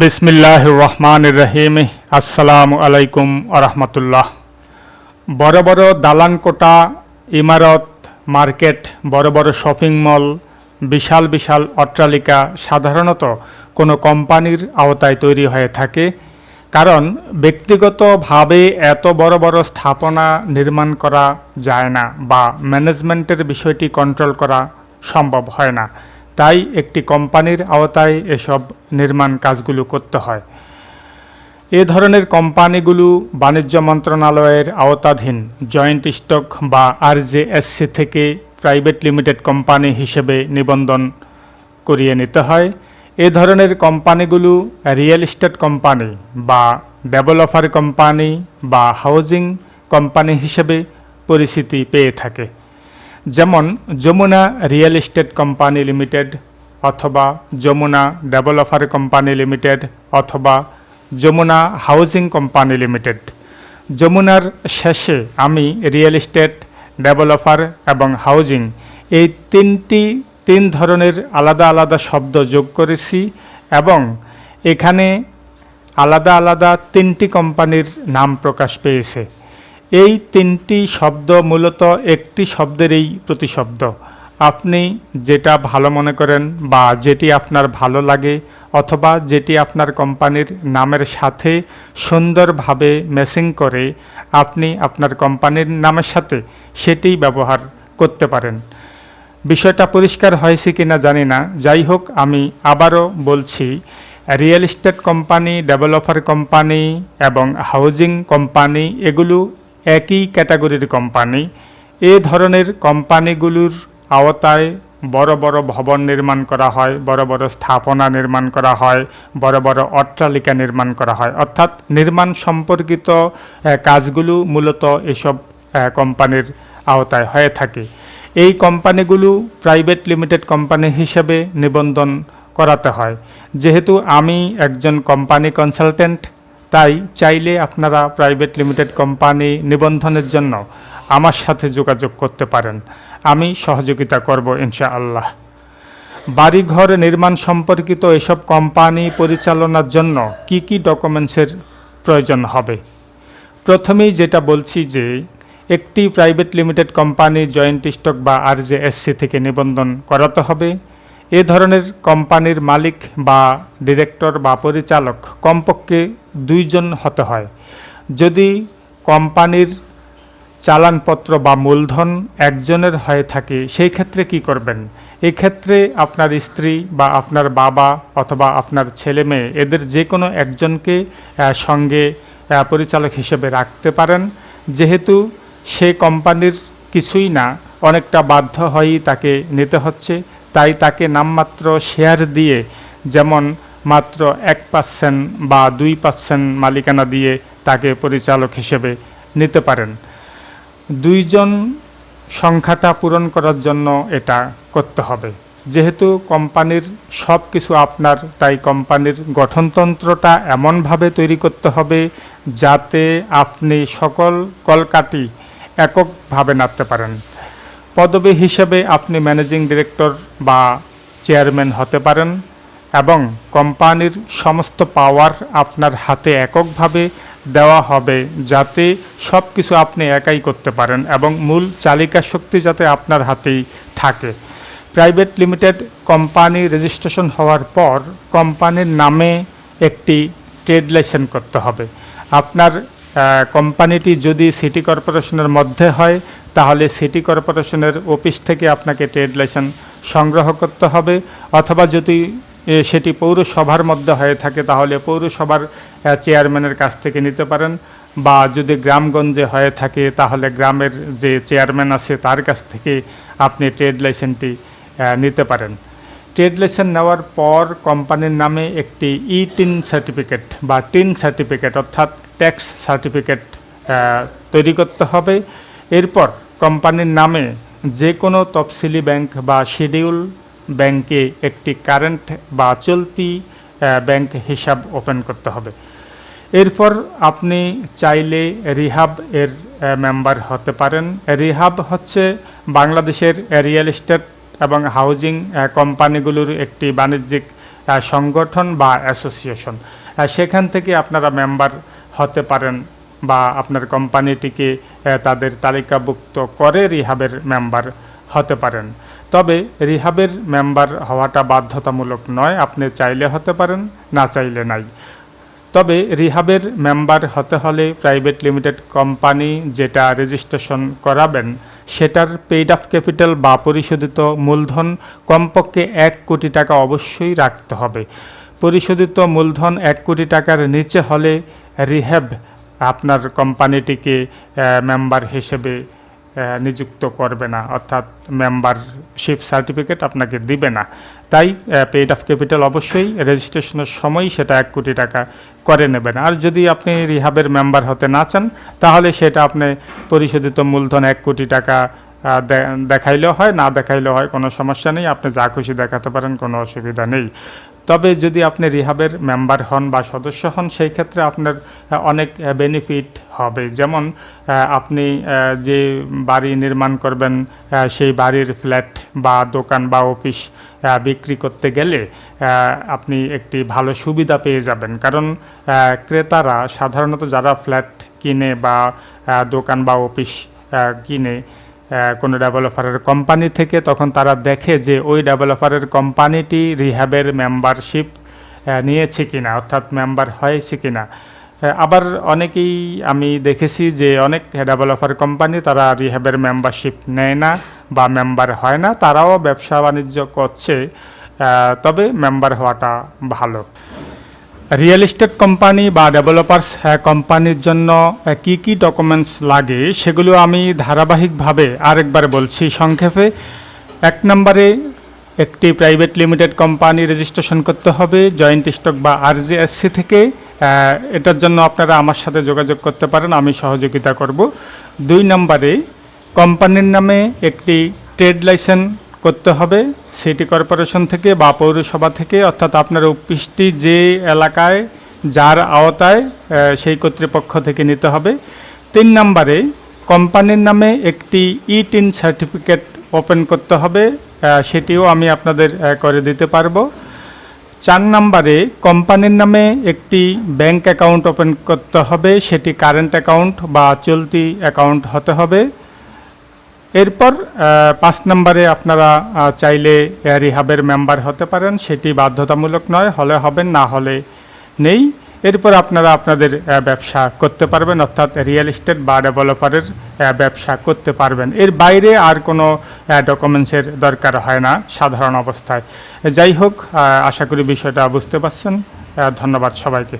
বিসমিল্লাহ রহমান রহিম আসসালামু আলাইকুম আরহামতুল্লাহ। বড় বড় দালান কোটা ইমারত, মার্কেট, বড় বড় শপিং মল, বিশাল বিশাল অট্টালিকা সাধারণত কোনো কোম্পানির আওতায় তৈরি হয়ে থাকে। কারণ ব্যক্তিগতভাবে এত বড় বড় স্থাপনা নির্মাণ করা যায় না বা ম্যানেজমেন্টের বিষয়টি কন্ট্রোল করা সম্ভব হয় না। তাই একটি কোম্পানির আওতায় এসব নির্মাণ কাজগুলো করতে হয়। এ ধরনের কোম্পানিগুলো বাণিজ্য মন্ত্রণালয়ের আওতাধীন, জয়েন্ট স্টক বা আরজেএসসি থেকে প্রাইভেট লিমিটেড কোম্পানি হিসেবে নিবন্ধন করিয়ে নিতে হয়। এ ধরনের কোম্পানিগুলো রিয়েল এস্টেট কোম্পানি বা ডেভেলপার কোম্পানি বা হাউজিং কোম্পানি হিসেবে পরিচিতি পেয়ে থাকে। যেমন Jamuna real estate company limited অথবা যমুনা ডেভেলপার কোম্পানি লিমিটেড অথবা যমুনা হাউজিং কোম্পানি লিমিটেড। যমুনার শেষে আমি রিয়েল এস্টেট, ডেভেলপার এবং হাউজিং এই তিনটি, তিন ধরনের আলাদা আলাদা শব্দ যোগ করেছি এবং এখানে আলাদা আলাদা তিনটি কোম্পানির নাম প্রকাশ পেয়েছে। এই তিনটি শব্দ মূলত একটি শব্দেরই প্রতিশব্দ। আপনি যেটা ভালো মনে করেন বা যেটি আপনার ভালো লাগে অথবা যেটি আপনার কোম্পানির নামের সাথে সুন্দরভাবে ম্যাচিং করে আপনি আপনার কোম্পানির নামের সাথে সেটি ব্যবহার করতে পারেন। বিষয়টা পরিষ্কার হয়েছে কিনা জানি না। যাই হোক, আমি আবারও বলছি real estate company developer company এবং হাউজিং কোম্পানি এগুলো একই ক্যাটাগরির কোম্পানি। এ ধরনের কোম্পানিগুলোর আওতায় বড় বড় ভবন নির্মাণ করা হয়, বড় বড় স্থাপনা নির্মাণ করা হয়, বড় বড় অট্টালিকা নির্মাণ করা হয়। অর্থাৎ নির্মাণ সম্পর্কিত কাজগুলো মূলত এসব কোম্পানির আওতায় হয়ে থাকে। এই কোম্পানিগুলো প্রাইভেট লিমিটেড কোম্পানি হিসেবে নিবন্ধন করাতে হয়। যেহেতু আমি একজন কোম্পানি কনসালটেন্ট তাই চাইলে আপনারা প্রাইভেট লিমিটেড কোম্পানি নিবন্ধনের জন্য আমার সাথে যোগাযোগ করতে পারেন। আমি সহযোগিতা করব ইনশাআল্লাহ। বাড়িঘর নির্মাণ সম্পর্কিত এসব কোম্পানি পরিচালনার জন্য কি কি ডকুমেন্টসের প্রয়োজন হবে? প্রথমেই যেটা বলছি যে, একটি private limited company joint stock বা আরজেএসসি থেকে নিবন্ধন করাতে হবে। এ ধরনের কোম্পানির মালিক বা ডিরেক্টর বা পরিচালক কমপক্ষে দুইজন হতে হয়। যদি কোম্পানির চালানপত্র বা মূলধন একজনের হয়ে থাকে, সেই ক্ষেত্রে কি করবেন? এই ক্ষেত্রে আপনার স্ত্রী বা আপনার বাবা অথবা আপনার ছেলে মেয়ে, এদের যে কোনো একজনকে সঙ্গে পরিচালক হিসেবে রাখতে পারেন। যেহেতু সে কোম্পানির কিছুই না, অনেকটা বাধ্য হয়েই তাকে নিতে হচ্ছে। তাই তাকে নামমাত্র শেয়ার দিয়ে যেমন মাত্র এক পার্সেন্ট বা দুই পার্সেন্ট মালিকানা দিয়ে তাকে পরিচালক হিসেবে নিতে পারেন। দুইজন সংখ্যাটা পূরণ করার জন্য এটা করতে হবে। যেহেতু কোম্পানির সব কিছু আপনার, তাই কোম্পানির গঠনতন্ত্রটা এমনভাবে তৈরি করতে হবে যাতে আপনি সকল কলকাটি এককভাবে নাড়তে পারেন। পদবি হিসেবে আপনি ম্যানেজিং ডিরেক্টর বা চেয়ারম্যান হতে পারেন এবং কোম্পানির সমস্ত পাওয়ার আপনার হাতে এককভাবে দেওয়া হবে যাতে সব কিছু আপনি একাই করতে পারেন এবং মূল চালিকা শক্তি যাতে আপনার হাতেই থাকে। প্রাইভেট লিমিটেড কোম্পানি রেজিস্ট্রেশন হওয়ার পর কোম্পানির নামে একটি ট্রেড লাইসেন্স করতে হবে। আপনার কোম্পানিটি যদি সিটি কর্পোরেশনের মধ্যে হয় তাহলে সিটি কর্পোরেশনের অফিস থেকে আপনাকে ট্রেড লাইসেন্স সংগ্রহ করতে হবে। অথবা যদি সেটি পৌরসভার মধ্যে হয়ে থাকে, তাহলে পৌরসভার চেয়ারম্যানের কাছ থেকে নিতে পারেন। বা যদি গ্রামগঞ্জে হয়ে থাকে, তাহলে গ্রামের যে চেয়ারম্যান আছে, তার কাছ থেকে আপনি ট্রেড লাইসেন্সটি নিতে পারেন। ট্রেড লাইসেন্স নেওয়ার পর কোম্পানির নামে একটি ই টিন সার্টিফিকেট বা টিন সার্টিফিকেট, অর্থাৎ ট্যাক্স সার্টিফিকেট তৈরি করতে হবে। এরপর কোম্পানির নামে যে কোনো তফসিলি ব্যাংক বা শিডিউল ব্যাংকে একটি কারেন্ট বা চলতি ব্যাংক হিসাব ওপেন করতে হবে। এরপর আপনি চাইলে রিহাব এর মেম্বার হতে পারেন। রিহাব হচ্ছে বাংলাদেশের রিয়েল এস্টেট এবং হাউজিং কোম্পানিগুলোর একটি বাণিজ্যিক সংগঠন বা অ্যাসোসিয়েশন। সেখান থেকে আপনারা মেম্বার হতে পারেন। বা আপনার কোম্পানিটিকে তাদের তালিকাভুক্ত করে রিহাবের মেম্বার হতে পারেন। তবে রিহাবের মেম্বার হওয়াটা বাধ্যতামূলক নয়, আপনি চাইলে হতে পারেন, না চাইলে নাই। তবে রিহাবের মেম্বার হতে হলে প্রাইভেট লিমিটেড কোম্পানি যেটা রেজিস্ট্রেশন করাবেন, সেটার পেইড আপ ক্যাপিটাল বা পরিশোধিত মূলধন কমপক্ষে এক কোটি টাকা অবশ্যই রাখতে হবে। পরিশোধিত মূলধন এক কোটি টাকার নিচে হলে রিহ্যাব আপনার কোম্পানিটিকে মেম্বার হিসেবে নিযুক্ত করবে না। অর্থাৎ মেম্বারশিপ সার্টিফিকেট আপনাকে দিবে না। তাই পেইড অফ ক্যাপিটাল অবশ্যই রেজিস্ট্রেশনের সময় সেটা এক কোটি টাকা করে নেবেন। আর যদি আপনি রিহাবের মেম্বার হতে না চান, তাহলে সেটা আপনি পরিশোধিত মূলধন এক কোটি টাকা দেখাইলেও হয়, না দেখাইলেও হয়, কোনো সমস্যা নেই। আপনি যা খুশি দেখাতে পারেন, কোনো অসুবিধা নেই। তবে যদি আপনি রিহাবের মেম্বার হন বা সদস্য হন, সেই ক্ষেত্রে আপনার অনেক বেনিফিট হবে। যেমন আপনি যে বাড়ি নির্মাণ করবেন সেই বাড়ির ফ্ল্যাট বা দোকান বা অফিস বিক্রি করতে গেলে আপনি একটি ভালো সুবিধা পেয়ে যাবেন। কারণ ক্রেতারা সাধারণত যারা ফ্ল্যাট কিনে বা দোকান বা অফিস কিনে কোনো ডেভেলপারের কোম্পানি থেকে তখন তারা দেখে যে ওই ডেভেলপারের কোম্পানিটি রিহ্যাবের মেম্বারশিপ নিয়েছে কিনা অর্থাৎ মেম্বার হয়েছে কিনা। আহ, আবার অনেকেই আমি দেখেছি যে অনেক ডেভেলপার কোম্পানি তারা রিহ্যাবের মেম্বারশিপ নেয় না বা মেম্বার হয় না তারাও ব্যবসা বাণিজ্য করছে তবে মেম্বার হওয়াটা ভালো। রিয়েল এস্টেট কোম্পানি বা ডেভেলপার্স কোম্পানির জন্য কি কি ডকুমেন্টস লাগে সেগুলো আমি ধারাবাহিকভাবে আরেকবার বলছি সংক্ষেপে। এক নম্বরে, একটি প্রাইভেট লিমিটেড কোম্পানি রেজিস্ট্রেশন করতে হবে জয়েন্ট স্টক বা আরজিএসসি থেকে। এটার জন্য আপনারা আমার সাথে যোগাযোগ করতে পারেন, আমি সহযোগিতা করব। দুই নম্বরে কোম্পানির নামে একটি ট্রেড লাইসেন্স করতে হবে। সিটি কর্পোরেশন থেকে বা পৌরসভা থেকে, অর্থাৎ আপনার অফিসটি যে এলাকায়, যার আওতায় সেই কর্তৃপক্ষ থেকে নিতে হবে। তিন নম্বরে, কোম্পানির নামে একটি ই টিন সার্টিফিকেট ওপেন করতে হবে। সেটিও আমি আপনাদের করে দিতে পারব। চার নম্বরে, কোম্পানির নামে একটি ব্যাংক অ্যাকাউন্ট ওপেন করতে হবে। সেটি কারেন্ট অ্যাকাউন্ট বা চলতি অ্যাকাউন্ট হতে হবে। এরপর পাঁচ নম্বরে আপনারা চাইলে রিহাবের মেম্বার হতে পারেন। সেটি বাধ্যতামূলক নয়, হলে হবেন না হলে নেই। এরপর আপনারা আপনাদের ব্যবসা করতে পারবেন, অর্থাৎ রিয়েল এস্টেট বা ডেভেলপারের ব্যবসা করতে পারবেন। এর বাইরে আর কোনো ডকুমেন্টসের দরকার হয় না, সাধারণ অবস্থায়। যাই হোক আশা করি বিষয়টা বুঝতে পারছেন। ধন্যবাদ সবাইকে।